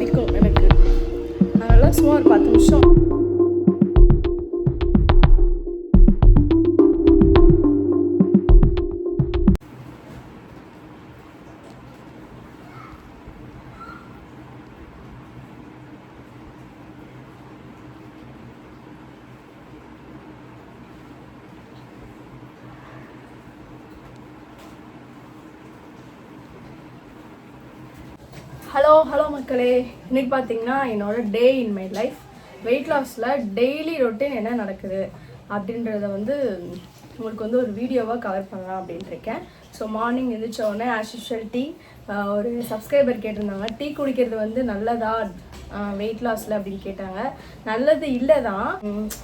வலிக்கும் எனக்கு. அதனால் சும்மா ஒரு பத்து நிமிஷம். ஹலோ ஹலோ மக்களே. இன்னைக்கு பார்த்தீங்கன்னா என்னோட day in my life weight லாஸில் daily routine என்ன நடக்குது அப்படின்றத வந்து உங்களுக்கு வந்து ஒரு வீடியோவாக கவர் பண்ணலாம் அப்படின்ட்டு இருக்கேன். ஸோ மார்னிங் எழுந்திரிச்ச உடனே ஆஸ் யூஷுவல் டீ ஒரு சப்ஸ்கிரைபர் கேட்டிருந்தாங்க. டீ குடிக்கிறது வந்து நல்லதா? வெயிட் லாஸில் அப்படின்னு கேட்டாங்க. நல்லது இல்லை தான்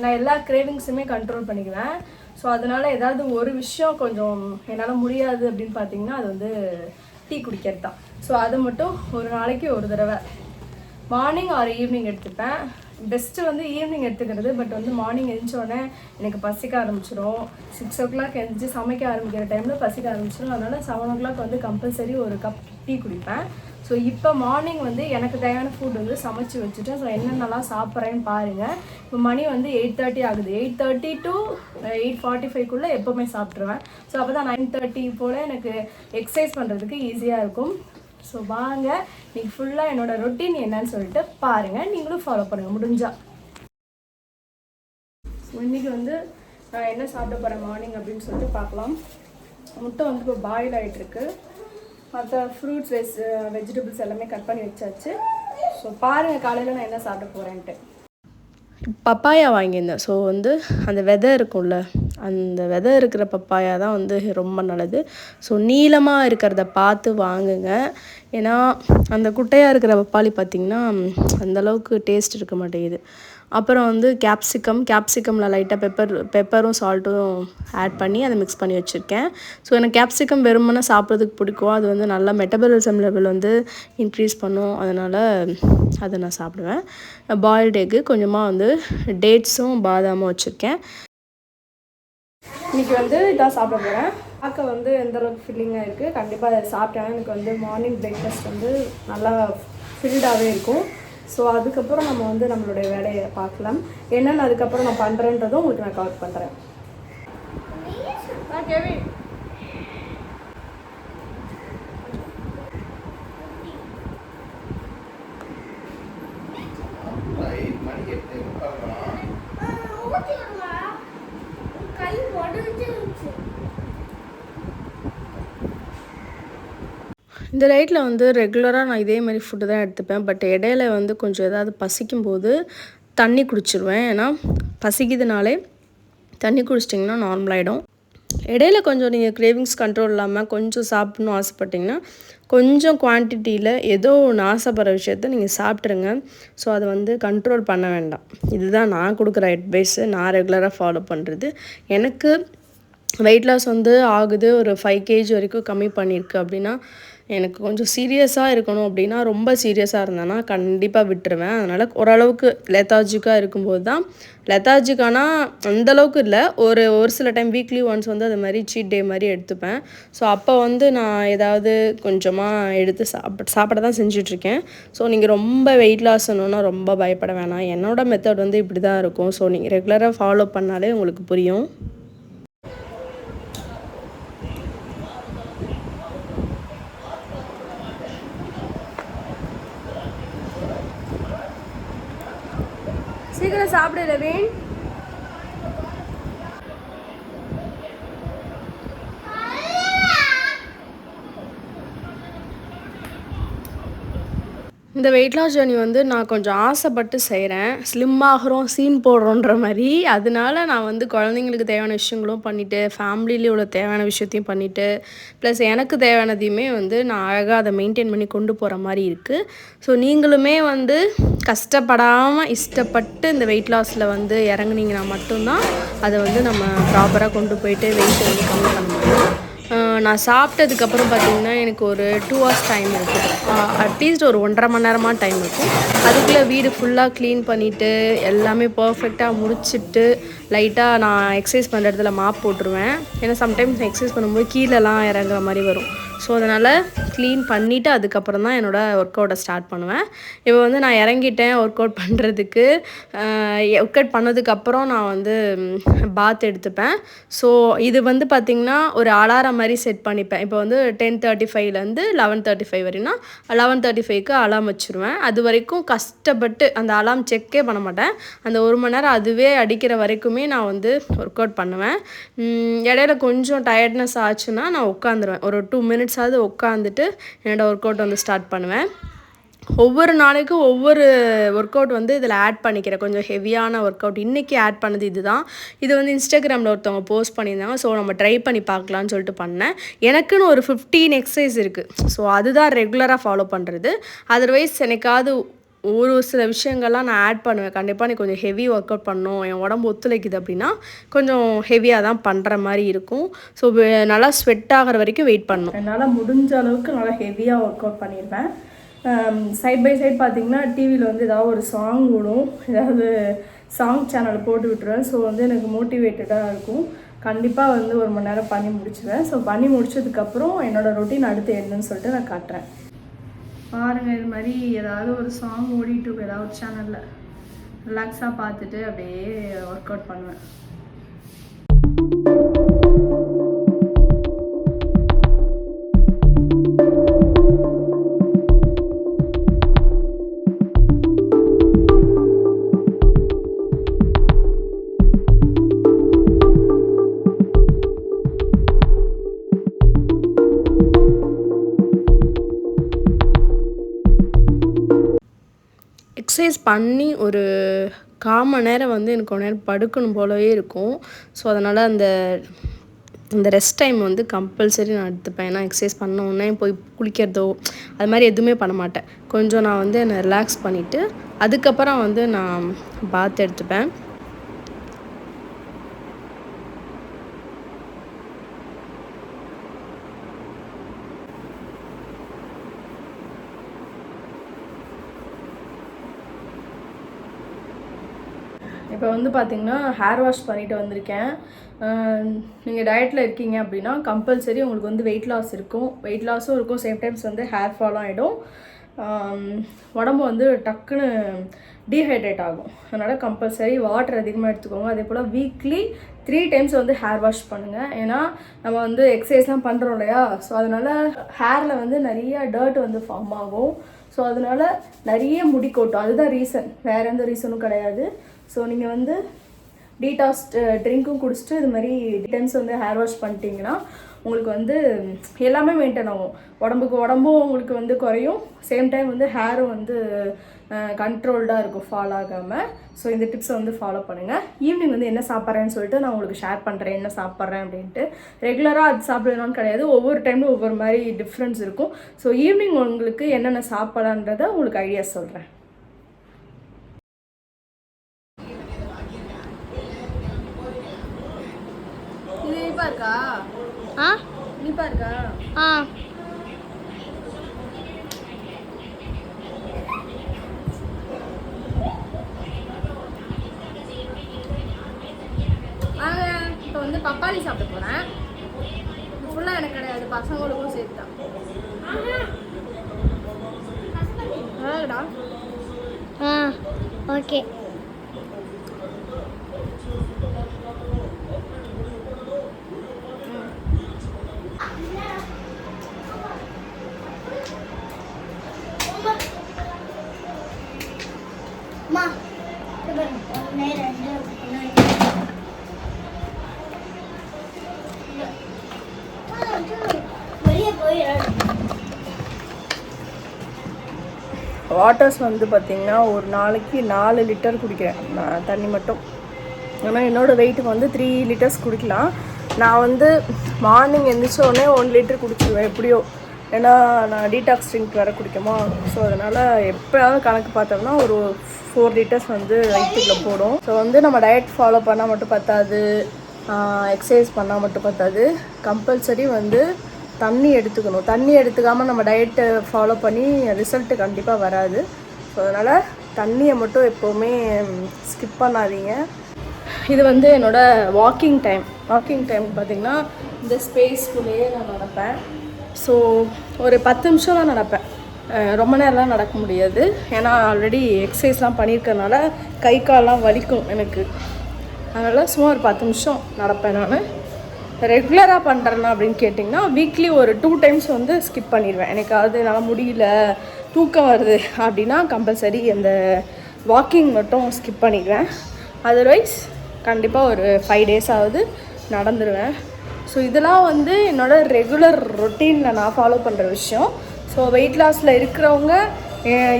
நான் எல்லா கிரேவிங்ஸுமே கண்ட்ரோல் பண்ணிக்குவேன். ஸோ அதனால் ஏதாவது ஒரு விஷயம் கொஞ்சம் என்னால் முடியாது அப்படின்னு பார்த்தீங்கன்னா அது வந்து டீ குடிக்கிறது தான் ஸோ அது மட்டும் ஒரு நாளைக்கு ஒரு தடவை. மார்னிங் ஆர் ஈவினிங் எடுத்துப்பேன். பெஸ்ட்டு வந்து ஈவினிங் எடுத்துக்கிறது பட் வந்து மார்னிங் எழுந்தோடனே எனக்கு பசிக்க ஆரம்பிச்சிடும் சிக்ஸ் ஓ கிளாக் எழுந்திரிச்சு சமைக்க ஆரம்பிக்கிற டைமில் பசிக்க ஆரம்பிச்சிடும் அதனால் செவன் ஓ கிளாக் வந்து கம்பல்சரி ஒரு கப் டீ குடிப்பேன். ஸோ இப்போ மார்னிங் வந்து எனக்கு தேவையான ஃபுட் வந்து சமைச்சு வச்சுட்டேன். ஸோ என்னென்னலாம் சாப்பிட்றேன்னு பாருங்கள் இப்போ மணி வந்து எயிட் தேர்ட்டி ஆகுது. Eight thirty to eight forty ஃபைவ்க்குள்ளே எப்போவுமே சாப்பிட்ருவேன் ஸோ அப்போ தான் நைன் தேர்ட்டி போல் எனக்கு எக்ஸசைஸ் பண்ணுறதுக்கு ஈஸியாக இருக்கும். ஸோ வாங்க. இன்னைக்கு ஃபுல்லாக என்னோடய ரொட்டீன் என்னன்னு சொல்லிட்டு பாருங்கள் நீங்களும் ஃபாலோ பண்ணுங்கள் முடிஞ்சா. இன்றைக்கி வந்து நான் என்ன சாப்பிட போகிறேன் மார்னிங் அப்படின்னு சொல்லிட்டு பார்க்கலாம். முட்டை வந்து இப்போ பாயில் ஆகிட்டுருக்கு மற்ற ஃப்ரூட்ஸ் வெஜ் வெஜிடபிள்ஸ் எல்லாமே கட் பண்ணி வச்சாச்சு. ஸோ பாருங்கள் காலையில் நான் என்ன சாப்பிட போகிறேன்ட்டு பப்பாயா வாங்கியிருந்தேன். ஸோ வந்து அந்த விதை இருக்கும்ல அந்த விதை இருக்கிற பப்பாயா தான் வந்து ரொம்ப நல்லது. ஸோ நீளமாக இருக்கிறத பார்த்து வாங்குங்க. ஏன்னா அந்த குட்டையாக இருக்கிற பப்பாளி பார்த்திங்கன்னா அந்தளவுக்கு டேஸ்ட் இருக்க மாட்டேங்குது. அப்புறம் வந்து கேப்சிகம் கேப்சிகமில் லைட்டாக பெப்பர் பெப்பரும் சால்ட்டும் ஆட் பண்ணி அதை மிக்ஸ் பண்ணி வச்சுருக்கேன். ஸோ எனக்கு கேப்சிகம் வெறுமனே சாப்பிட்றதுக்கு பிடிக்கும். அது வந்து நல்லா மெட்டபாலிசம் லெவல் வந்து இன்க்ரீஸ் பண்ணும். அதனால் அதை நான் சாப்பிடுவேன். பாயில்டு எக்கு கொஞ்சமாக வந்து டேட்ஸும் பாதாமும் வச்சுருக்கேன். இன்றைக்கி வந்து இதான் சாப்பிட போகிறேன் பார்க்க வந்து எந்த அளவுக்கு ஃபில்லிங்காக இருக்குது கண்டிப்பாக அதை சாப்பிட்டேன். எனக்கு வந்து மார்னிங் பிரேக்ஃபாஸ்ட் வந்து நல்லா ஃபில்டாகவே இருக்கும். ஸோ அதுக்கப்புறம் நம்ம வந்து நம்மளுடைய வேலையை பார்க்கலாம். என்னென்னு அதுக்கப்புறம் நான் பண்ணுறேன்றதும் உங்களுக்கு நான் கவர் பண்ணுறேன் இந்த ரைட்டில் வந்து ரெகுலராக நான் இதே மாதிரி ஃபுட்டு தான் எடுத்துப்பேன். பட் இடையில வந்து கொஞ்சம் ஏதாவது பசிக்கும் போது தண்ணி குடிச்சிருவேன். ஏன்னா பசிக்குதுனாலே தண்ணி குடிச்சிட்டிங்கன்னா நார்மலாகிடும் இடையில கொஞ்சம் நீங்கள் கிரேவிங்ஸ் கண்ட்ரோல் இல்லாமல் கொஞ்சம் சாப்பிட்ணும் ஆசைப்பட்டிங்கன்னா கொஞ்சம் குவான்டிட்டியில் ஏதோ ஒன்று ஆசைப்படுற விஷயத்த நீங்கள் சாப்பிட்ருங்க ஸோ அதை வந்து கண்ட்ரோல் பண்ண வேண்டாம். இதுதான் நான் கொடுக்குற அட்வைஸு நான் ரெகுலராக ஃபாலோ பண்ணுறது எனக்கு வெயிட் லாஸ் வந்து ஆகுது. ஒரு ஃபைவ் கேஜி வரைக்கும் கம்மி பண்ணியிருக்கு அப்படின்னா எனக்கு கொஞ்சம் சீரியஸாக இருக்கணும் அப்படின்னா ரொம்ப சீரியஸாக இருந்தேன்னா கண்டிப்பாக விட்டுருவேன். அதனால் ஓரளவுக்கு லெத்தாஜிக்காக இருக்கும்போது தான் லெத்தாஜிக்கானா அந்தளவுக்கு இல்லை. ஒரு ஒரு சில டைம் வீக்லி ஒன்ஸ் வந்து அது மாதிரி சீட் டே மாதிரி எடுத்துப்பேன். ஸோ அப்போ வந்து நான் ஏதாவது கொஞ்சமாக எடுத்து சாப்பிட சாப்பிட தான் செஞ்சிட்ருக்கேன். ஸோ நீங்கள் ரொம்ப வெயிட் லாஸ் பண்ணணுன்னா ரொம்ப பயப்பட வேணாம். என்னோட மெத்தட் வந்து இப்படி தான் இருக்கும் ஸோ நீங்கள் ரெகுலராக ஃபாலோ பண்ணாலே உங்களுக்கு புரியும். சாப்பிடு ரவீன் இந்த வெயிட் லாஸ் ஜேர்னி வந்து நான் கொஞ்சம் ஆசைப்பட்டு செய்கிறேன் ஸ்லிம் ஆகிறோம் சீன் போடுறோன்ற மாதிரி. அதனால நான் வந்து குழந்தைங்களுக்கு தேவையான விஷயங்களும் பண்ணிவிட்டு ஃபேமிலியிலே உள்ள தேவையான விஷயத்தையும் பண்ணிவிட்டு ப்ளஸ் எனக்கு தேவையானதையுமே வந்து நான் அழகாக அதை மெயின்டைன் பண்ணி கொண்டு போகிற மாதிரி இருக்குது ஸோ நீங்களுமே வந்து கஷ்டப்படாமல் இஷ்டப்பட்டு இந்த வெயிட் லாஸில் வந்து இறங்குனீங்கன்னா மட்டும்தான் அதை வந்து நம்ம ப்ராப்பராக கொண்டு போயிட்டு வெயிட் வந்து கம்மி பண்ண முடியும். நான் சாப்பிட்டதுக்கப்புறம் பார்த்திங்கன்னா எனக்கு ஒரு டூ ஹவர்ஸ் டைம் இருக்கும் அட்லீஸ்ட் ஒரு ஒன்றரை மணி நேரமாக டைம் இருக்கும் அதுக்குள்ளே வீடு ஃபுல்லாக க்ளீன் பண்ணிவிட்டு எல்லாமே பர்ஃபெக்டாக முடிச்சுட்டு லைட்டாக நான் எக்ஸசைஸ் பண்ணுற இடத்துல மாப் போட்டுருவேன். ஏன்னா சம்டைம்ஸ் எக்ஸசைஸ் பண்ணும்போது கீழெலாம் இறங்குற மாதிரி வரும். ஸோ அதனால் க்ளீன் பண்ணிவிட்டு அதுக்கப்புறம் தான் என்னோடய ஒர்க் அவுட்டை ஸ்டார்ட் பண்ணுவேன். இப்போ வந்து நான் இறங்கிட்டேன் ஒர்க் அவுட் பண்ணுறதுக்கு ஒர்க் அவுட் பண்ணதுக்கப்புறம் நான் வந்து பாத் எடுத்துப்பேன். ஸோ இது வந்து பார்த்திங்கன்னா ஒரு அலாரம் மாதிரி செட் பண்ணிப்பேன். இப்போ வந்து டென் தேர்ட்டி ஃபைவ்லேருந்து லெவன் தேர்ட்டி ஃபைவ் வரைனா லெவன் தேர்ட்டி ஃபைவ்க்கு அலாம் வச்சுருவேன். அது வரைக்கும் கஷ்டப்பட்டு அந்த அலாம் செக்கே பண்ண மாட்டேன். அந்த ஒரு மணி நேரம் அதுவே அடிக்கிற வரைக்குமே நான் வந்து ஒர்க் அவுட் பண்ணுவேன் இடையில கொஞ்சம் டயர்ட்னஸ் ஆச்சுன்னா நான் உட்காந்துருவேன். ஒரு டூ மினிட்ஸ் மினிட்ஸாவது உட்காந்துட்டு என்னோடய ஒர்க் அவுட் வந்து ஸ்டார்ட் பண்ணுவேன். ஒவ்வொரு நாளைக்கும் ஒவ்வொரு ஒர்க் அவுட் வந்து இதில் ஆட் பண்ணிக்கிறேன். கொஞ்சம் ஹெவியான ஒர்க் அவுட் இன்றைக்கி ஆட் பண்ணது இதுதான். இது வந்து இன்ஸ்டாகிராமில் ஒருத்தவங்க போஸ்ட் பண்ணியிருந்தாங்க. ஸோ நம்ம ட்ரை பண்ணி பார்க்கலான்னு சொல்லிட்டு பண்ணேன். எனக்குன்னு ஒரு ஃபிஃப்டீன் எக்ஸசைஸ் இருக்குது ஸோ அதுதான் ரெகுலராக ஃபாலோ பண்ணுறது அதர்வைஸ் எனக்காவது ஒரு சில விஷயங்கள்லாம் நான் ஆட் பண்ணுவேன். கண்டிப்பாக நீ கொஞ்சம் ஹெவி ஒர்க் அவுட் பண்ணணும். என் உடம்பு ஒத்துழைக்குது அப்படின்னா கொஞ்சம் ஹெவியாக தான் பண்ணுற மாதிரி இருக்கும். ஸோ நல்லா ஸ்வெட் ஆகிற வரைக்கும் வெயிட் பண்ணணும். என்னால் முடிஞ்ச அளவுக்கு நல்லா ஹெவியாக ஒர்க் அவுட் பண்ணியிருப்பேன் சைட் பை சைட் பார்த்தீங்கன்னா டிவியில் வந்து ஏதாவது ஒரு சாங் விடும் ஏதாவது சாங் சேனல் போட்டு விட்டுருவேன். ஸோ வந்து எனக்கு மோட்டிவேட்டடாக இருக்கும். கண்டிப்பாக வந்து ஒரு மணி நேரம் பண்ணி முடிச்சுவேன் ஸோ பண்ணி முடிச்சதுக்கப்புறம் என்னோடய ரொட்டீன் அடுத்து என்னன்னு சொல்லிட்டு நான் காட்டுறேன். பாருங்கள் இது மாதிரி ஏதாவது ஒரு சாங் ஓடிட்டு ஏதாவது ஒரு சேனலில் ரிலாக்ஸாக பார்த்துட்டு அப்படியே ஒர்க் அவுட் பண்ணுவேன். எக்ஸசைஸ் பண்ணி ஒரு கால் மணி நேரம் வந்து எனக்கு கொஞ்ச நேரம் படுக்கணும் போலவே இருக்கும். ஸோ அதனால் அந்த இந்த ரெஸ்ட் டைம் வந்து கம்பல்சரி நான் எடுத்துப்பேன். ஏன்னா எக்ஸசைஸ் பண்ண உடனே போய் குளிக்கிறதோ அது மாதிரி எதுவுமே பண்ண மாட்டேன். கொஞ்சம் நான் வந்து என்னை ரிலாக்ஸ் பண்ணிவிட்டு அதுக்கப்புறம் வந்து நான் பாத் எடுத்துப்பேன். இப்போ வந்து பார்த்தீங்கன்னா ஹேர் வாஷ் பண்ணிட்டு வந்திருக்கேன். நீங்கள் டயட்டில் இருக்கீங்க அப்படின்னா கம்பல்சரி உங்களுக்கு வந்து வெயிட் லாஸ் இருக்கும். வெயிட் லாஸும் இருக்கும். சேம் டைம்ஸ் வந்து ஹேர் ஃபாலும் ஆகிடும் உடம்பு வந்து டக்குன்னு டீஹைட்ரேட் ஆகும். அதனால் கம்பல்சரி வாட்டர் அதிகமாக எடுத்துக்கோங்க. அதே போல் வீக்லி த்ரீ டைம்ஸ் வந்து ஹேர் வாஷ் பண்ணுங்கள் ஏன்னா நம்ம வந்து எக்ஸசைஸ்லாம் பண்ணுறோம் இல்லையா? ஸோ அதனால் ஹேரில் வந்து நிறைய டர்ட் வந்து ஃபார்ம் ஆகும். ஸோ அதனால் நிறைய முடி கொட்டும். அதுதான் ரீசன் வேறு எந்த ரீசனும் கிடையாது. ஸோ நீங்கள் வந்து டீடாக்ஸ் ட்ரிங்க்கும் குடிச்சிட்டு இது மாதிரி டைம்ஸ் வந்து ஹேர் வாஷ் பண்ணிட்டீங்கன்னா உங்களுக்கு வந்து எல்லாமே மெயின்டைன் ஆகும். உடம்புக்கு உடம்பும் உங்களுக்கு வந்து குறையும். சேம் டைம் வந்து ஹேரும் வந்து கண்ட்ரோல்டாக இருக்கும் ஃபாலோ ஆகாமல் ஸோ இந்த டிப்ஸை வந்து ஃபாலோ பண்ணுங்கள் ஈவினிங் வந்து என்ன சாப்பிட்றேன்னு சொல்லிட்டு நான் உங்களுக்கு ஷேர் பண்ணுறேன் என்ன சாப்பிட்றேன் அப்படின்ட்டு. ரெகுலராக அது சாப்பிடணும்னு கிடையாது. ஒவ்வொரு டைமும் ஒவ்வொரு மாதிரி டிஃப்ரென்ஸ் இருக்கும். ஸோ ஈவினிங் உங்களுக்கு என்னென்ன சாப்பிட்லான்றதை உங்களுக்கு ஐடியா சொல்கிறேன் இது இனிப்பா இருக்கா ஆ இனிப்பா இருக்கா ஆ. இப்போ வந்து பப்பாளி சாப்பிட போகிறேன் ஃபுல்லாக எனக்கு கிடையாது பசங்களுக்கும் சேர்த்து தான் நல்லாருக்குடா ஆ ஓகே. வாட்டர்ஸ் வந்து பார்த்திங்கன்னா ஒரு நாளைக்கு நாலு லிட்டர் குடிக்கிறேன். நான் தண்ணி மட்டும். ஆனால் என்னோடய வெயிட்டுக்கு வந்து த்ரீ லிட்டர்ஸ் குடிக்கலாம். நான் வந்து மார்னிங் எழுந்திரிச்சோடனே ஒன் லிட்டர் குடிச்சிடுவேன் எப்படியோ. ஏன்னா நான் டீடாக்ஸ் ட்ரிங்க் வேறு குடிக்குமா ஸோ அதனால் எப்போயாவது கணக்கு பார்த்தோம்னா ஒரு ஃபோர் லிட்டர்ஸ் வந்து வயிற்றுக்குள்ள போடும். ஸோ வந்து நம்ம டயட் ஃபாலோ பண்ணால் மட்டும் பத்தாது. எக்ஸசைஸ் பண்ணால் மட்டும் பத்தாது. கம்பல்சரி வந்து தண்ணி எடுத்துக்கணும். தண்ணி எடுத்துக்காமல் நம்ம டயட்டை ஃபாலோ பண்ணி ரிசல்ட்டு கண்டிப்பாக வராது. ஸோ அதனால் தண்ணியை மட்டும் எப்போவுமே ஸ்கிப் பண்ணாதீங்க. இது வந்து என்னோடய வாக்கிங் டைம் வாக்கிங் டைம் பார்த்திங்கன்னா இந்த ஸ்பேஸ்க்குள்ளேயே நான் நடப்பேன். ஸோ ஒரு பத்து நிமிஷம் தான் நடப்பேன். ரொம்ப நேரம்லாம் நடக்க முடியாது. ஏன்னா ஆல்ரெடி எக்ஸசைஸ்லாம் பண்ணியிருக்கறனால கை கால்லாம் வலிக்கும் எனக்கு. அதனால் சும்மா ஒரு பத்து நிமிஷம் நடப்பேன் நான். ரெகுலராக பண்ணுறேன்னா அப்படின்னு கேட்டிங்கன்னா வீக்லி ஒரு டூ டைம்ஸ் வந்து ஸ்கிப் பண்ணிடுவேன். எனக்கு அது நான் முடியல தூக்கம் வருது அப்படின்னா கம்பல்சரி அந்த வாக்கிங் மட்டும் ஸ்கிப் பண்ணிடுவேன். அதர்வைஸ் கண்டிப்பாக ஒரு ஃபைவ் டேஸ் ஆகுது நடந்துருவேன். ஸோ இதெல்லாம் வந்து என்னோடய ரெகுலர் ரொட்டீனில் நான் ஃபாலோ பண்ணுற விஷயம். ஸோ வெயிட் லாஸில் இருக்கிறவங்க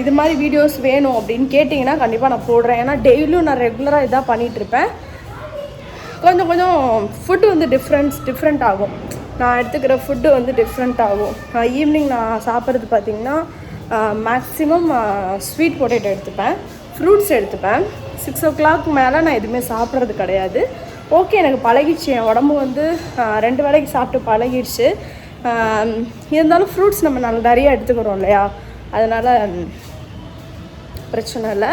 இது மாதிரி வீடியோஸ் வேணும் அப்படின்னு கேட்டிங்கன்னா கண்டிப்பாக நான் போடுறேன். ஏன்னா டெய்லியும் நான் ரெகுலராக இதாக பண்ணிகிட்ருப்பேன் கொஞ்சம் கொஞ்சம் ஃபுட்டு வந்து டிஃப்ரெண்ட்ஸ் டிஃப்ரெண்ட் ஆகும். நான் எடுத்துக்கிற ஃபுட்டு வந்து டிஃப்ரெண்ட் ஆகும். ஈவினிங் நான் சாப்பிட்றது பார்த்திங்கன்னா மேக்ஸிமம் ஸ்வீட் பொட்டேட்டோ எடுத்துப்பேன். ஃப்ரூட்ஸ் எடுத்துப்பேன். சிக்ஸ் ஓ கிளாக் மேலே நான் எதுவுமே சாப்பிட்றது கிடையாது. ஓகே எனக்கு பழகிடுச்சு. என் உடம்பு வந்து ரெண்டு வேளைக்கு சாப்பிட்டு பழகிடுச்சு. இருந்தாலும் ஃப்ரூட்ஸ் நம்ம நல்ல நிறைய எடுத்துக்கிறோம் இல்லையா? அதனால் பிரச்சனை இல்லை.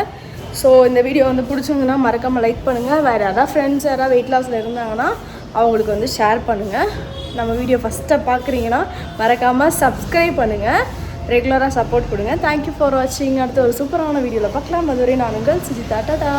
ஸோ இந்த வீடியோ வந்து பிடிச்சிருந்துன்னா மறக்காமல் லைக் பண்ணுங்கள் வேறு யாராவது ஃப்ரெண்ட்ஸ் யாராவது வெயிட் லாஸில் இருந்தாங்கன்னா அவங்களுக்கு வந்து ஷேர் பண்ணுங்கள் நம்ம வீடியோ ஃபஸ்ட்டாக பார்க்குறீங்கன்னா மறக்காமல் சப்ஸ்கிரைப் பண்ணுங்கள் ரெகுலராக சப்போர்ட் கொடுங்க. தேங்க்யூ ஃபார் வாட்சிங் அடுத்த ஒரு சூப்பரான வீடியோவில் பார்க்கலாம். அதுவரை நான் உங்கள் சுஜிதா டாடா.